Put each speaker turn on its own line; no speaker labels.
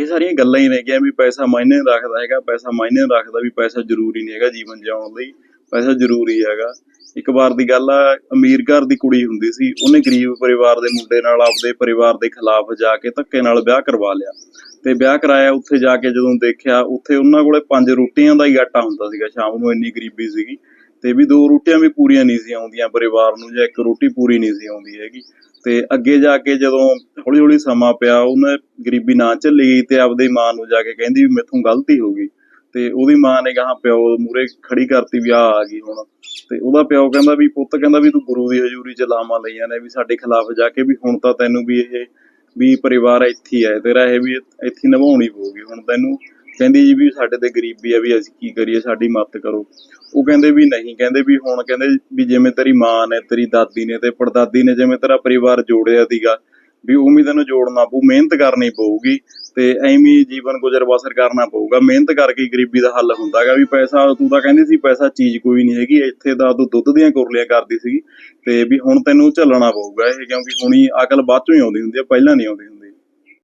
ਇਹ ਸਾਰੀਆਂ ਗੱਲਾਂ ਹੀ ਨੇ ਕਿ ਵੀ ਪੈਸਾ ਮਾਇਨੇ ਰੱਖਦਾ ਹੈਗਾ, ਪੈਸਾ ਮਾਇਨੇ ਰੱਖਦਾ ਵੀ ਪੈਸਾ ਜ਼ਰੂਰੀ ਨਹੀਂ ਹੈਗਾ ਜੀਵਨ ਜਿਉਣ ਲਈ, ਪੈਸਾ ਜ਼ਰੂਰੀ ਹੈਗਾ। ਇੱਕ ਵਾਰ ਦੀ ਗੱਲ ਆ, ਅਮੀਰ ਘਰ ਦੀ ਕੁੜੀ ਹੁੰਦੀ ਸੀ, ਉਹਨੇ ਗਰੀਬ ਪਰਿਵਾਰ ਦੇ ਮੁੰਡੇ ਨਾਲ ਆਪਦੇ ਪਰਿਵਾਰ ਦੇ ਖਿਲਾਫ ਜਾ ਕੇ ਧੱਕੇ ਨਾਲ ਵਿਆਹ ਕਰਵਾ ਲਿਆ। ਤੇ ਵਿਆਹ ਕਰਾਇਆ, ਉੱਥੇ ਜਾ ਕੇ ਜਦੋਂ ਦੇਖਿਆ, ਉੱਥੇ ਉਹਨਾਂ ਕੋਲੇ ਪੰਜ ਰੋਟੀਆਂ ਦਾ ਹੀ ਆਟਾ ਹੁੰਦਾ ਸੀਗਾ, ਸ਼ਾਮ ਨੂੰ ਇੰਨੀ ਗਰੀਬੀ ਸੀਗੀ। ਤੇ ਵੀ ਦੋ ਰੋਟੀਆਂ ਵੀ ਪੂਰੀਆਂ ਨਹੀਂ ਸੀ ਆਉਂਦੀਆਂ ਪਰਿਵਾਰ ਨੂੰ ਜਾਂ ਇੱਕ ਰੋਟੀ ਪੂਰੀ ਨਹੀਂ ਸੀ ਆਉਂਦੀ ਹੈਗੀ। ਤੇ ਅੱਗੇ ਜਾ ਕੇ ਜਦੋਂ ਹੌਲੀ ਹੌਲੀ ਸਮਾਂ ਪਿਆ, ਉਹਨੇ ਗਰੀਬੀ ਨਾ ਝੱਲੀ ਤੇ ਆਪਦੀ ਮਾਂ ਨੂੰ ਜਾ ਕੇ ਕਹਿੰਦੀ ਵੀ ਮੇਥੋਂ ਗਲਤੀ ਹੋ ਗਈ। ਤੇ ਉਹਦੀ ਮਾਂ ਨੇ ਕਹਾ, ਪਿਓ ਮੂਰੇ ਖੜੀ ਕਰਤੀ ਵੀ ਆ ਆ ਗਈ ਹੁਣ। ਤੇ ਉਹਦਾ ਪਿਓ ਕਹਿੰਦਾ ਵੀ, ਪੁੱਤ ਕਹਿੰਦਾ ਵੀ, ਤੂੰ ਗੁਰੂ ਦੀ ਹਜ਼ੂਰੀ ਚ ਲਾਵਾਂ ਲਈਆਂ ਨੇ ਵੀ ਸਾਡੇ ਖਿਲਾਫ ਜਾ ਕੇ ਵੀ ਹੁਣ ਤਾਂ ਤੈਨੂੰ ਵੀ ਇਹ ਵੀ ਪਰਿਵਾਰ ਇੱਥੇ ਹੀ ਹੈ, ਤੇਰਾ ਇਹ ਵੀ ਇੱਥੇ ਨਿਭਾਉਣੀ ਪਊਗੀ। ਹੁਣ ਤੈਨੂੰ ਕਹਿੰਦੀ ਜੀ ਵੀ ਸਾਡੇ ਤੇ ਗਰੀਬੀ ਆ ਵੀ ਅਸੀਂ ਕੀ ਕਰੀਏ, ਸਾਡੀ ਮਦਦ ਕਰੋ। ਉਹ ਕਹਿੰਦੇ ਵੀ ਨਹੀਂ, ਕਹਿੰਦੇ ਵੀ ਹੁਣ ਕਹਿੰਦੇ ਵੀ ਜਿਵੇਂ ਤੇਰੀ ਮਾਂ ਨੇ, ਤੇਰੀ ਦਾਦੀ ਨੇ ਤੇ ਪੜਦਾਦੀ ਨੇ ਜਿਵੇਂ ਤੇਰਾ ਪਰਿਵਾਰ ਜੋੜਿਆ ਸੀਗਾ, ਵੀ ਉਵੇਂ ਤੈਨੂੰ ਜੋੜਨਾ ਪਊ, ਮਿਹਨਤ ਕਰਨੀ ਪਊਗੀ ਤੇ ਐਵੇਂ ਜੀਵਨ ਗੁਜ਼ਰ ਬਸਰ ਕਰਨਾ ਪਊਗਾ। ਮਿਹਨਤ ਕਰਕੇ ਗਰੀਬੀ ਦਾ ਹੱਲ ਹੁੰਦਾਗਾ ਵੀ ਪੈਸਾ, ਤੂੰ ਤਾਂ ਕਹਿੰਦੀ ਸੀ ਪੈਸਾ ਚੀਜ਼ ਕੋਈ ਨਹੀਂ ਹੈਗੀ, ਇੱਥੇ ਤਾਂ ਤੂੰ ਦੁੱਧ ਦੀਆਂ ਕੁਰਲੀਆਂ ਕਰਦੀ ਸੀ ਤੇ ਵੀ ਹੁਣ ਤੈਨੂੰ ਝੱਲਣਾ ਪਊਗਾ ਇਹ, ਕਿਉਂਕਿ ਹੁਣੀ ਅਕਲ ਬਾਅਦ ਚੋਂ ਹੀ ਆਉਂਦੀ ਹੁੰਦੀ ਆ, ਪਹਿਲਾਂ ਨਹੀਂ ਆਉਂਦੀ ਹੁੰਦੀ।